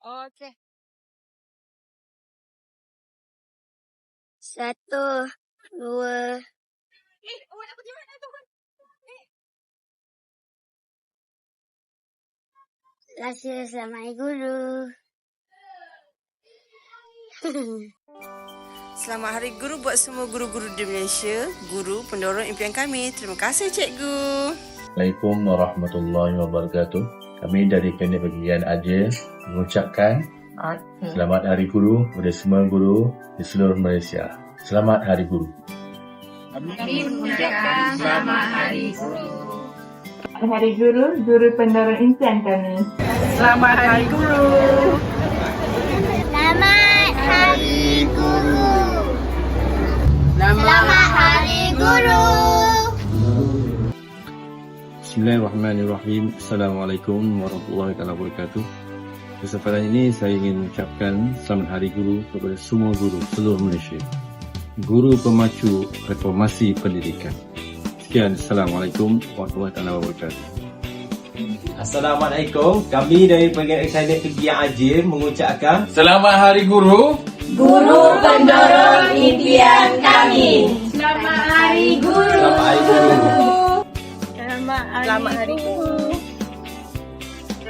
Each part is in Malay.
Okey. Satu, dua, Eh, awak nak pergi mana tu? Eh, rasa selamat Hari Guru. Selamat Hari Guru buat semua guru-guru di Malaysia, guru pendorong impian kami. Terima kasih cikgu. Assalamualaikum warahmatullahi wabarakatuh. Kami dari Klinik Bagian Aja mengucapkan Selamat Hari Guru kepada semua guru di seluruh Malaysia. Selamat Hari Guru. kami mengucapkan selamat Hari Guru. Hari Guru, Guru Pendorong Impian kami. Selamat Hari Guru. Bismillahirrahmanirrahim. Assalamualaikum warahmatullahi taala wabarakatuh. Kesempatan ini saya ingin mengucapkan Selamat Hari Guru kepada semua guru seluruh Malaysia. Guru pemacu reformasi pendidikan. Sekian. Assalamualaikum warahmatullahi taala wabarakatuh. Assalamualaikum. Kami dari Bagian Akademik Kegiatan Ajir mengucapkan Selamat Hari Guru. Guru Pendorong Impian kami. Selamat Hari Guru. Selamat Hari Guru. Selamat Hari, Selamat Hari Guru.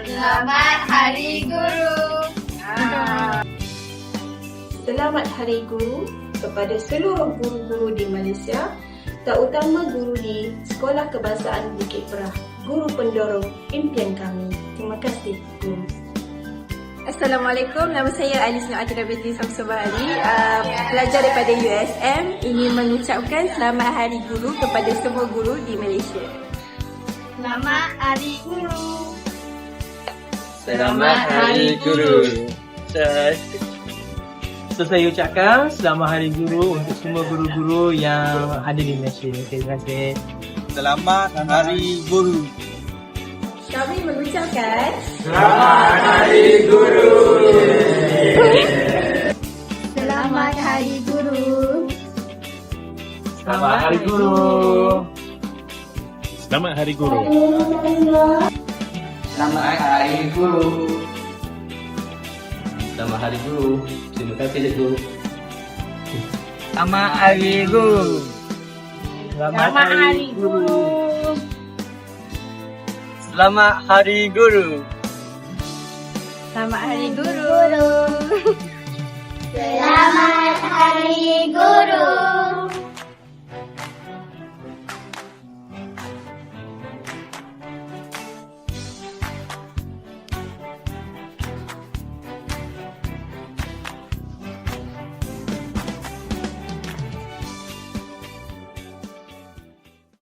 Selamat Hari Guru. Selamat Hari Guru kepada seluruh guru-guru di Malaysia, terutama guru di Sekolah Kebangsaan Bukit Perah, guru pendorong impian kami. Terima kasih, guru. Assalamualaikum, nama saya Alice Nur Ajra binti Samsul Bahari uh, Pelajar daripada USM Ingin mengucapkan selamat hari guru kepada semua guru di Malaysia Selamat Hari Guru. Selamat Hari Guru. So saya ucapkan selamat hari guru untuk semua guru-guru yang ada di Malaysia. Terima kasih. Selamat Hari Guru. Kami mengucapkan Selamat Hari Guru. Selamat hari guru. Selamat Hari Guru. Selamat Hari Guru. Selamat Hari Guru. Terima kasih cikgu. Selamat hari guru. Selamat hari guru. Selamat hari guru. Selamat hari guru Selamat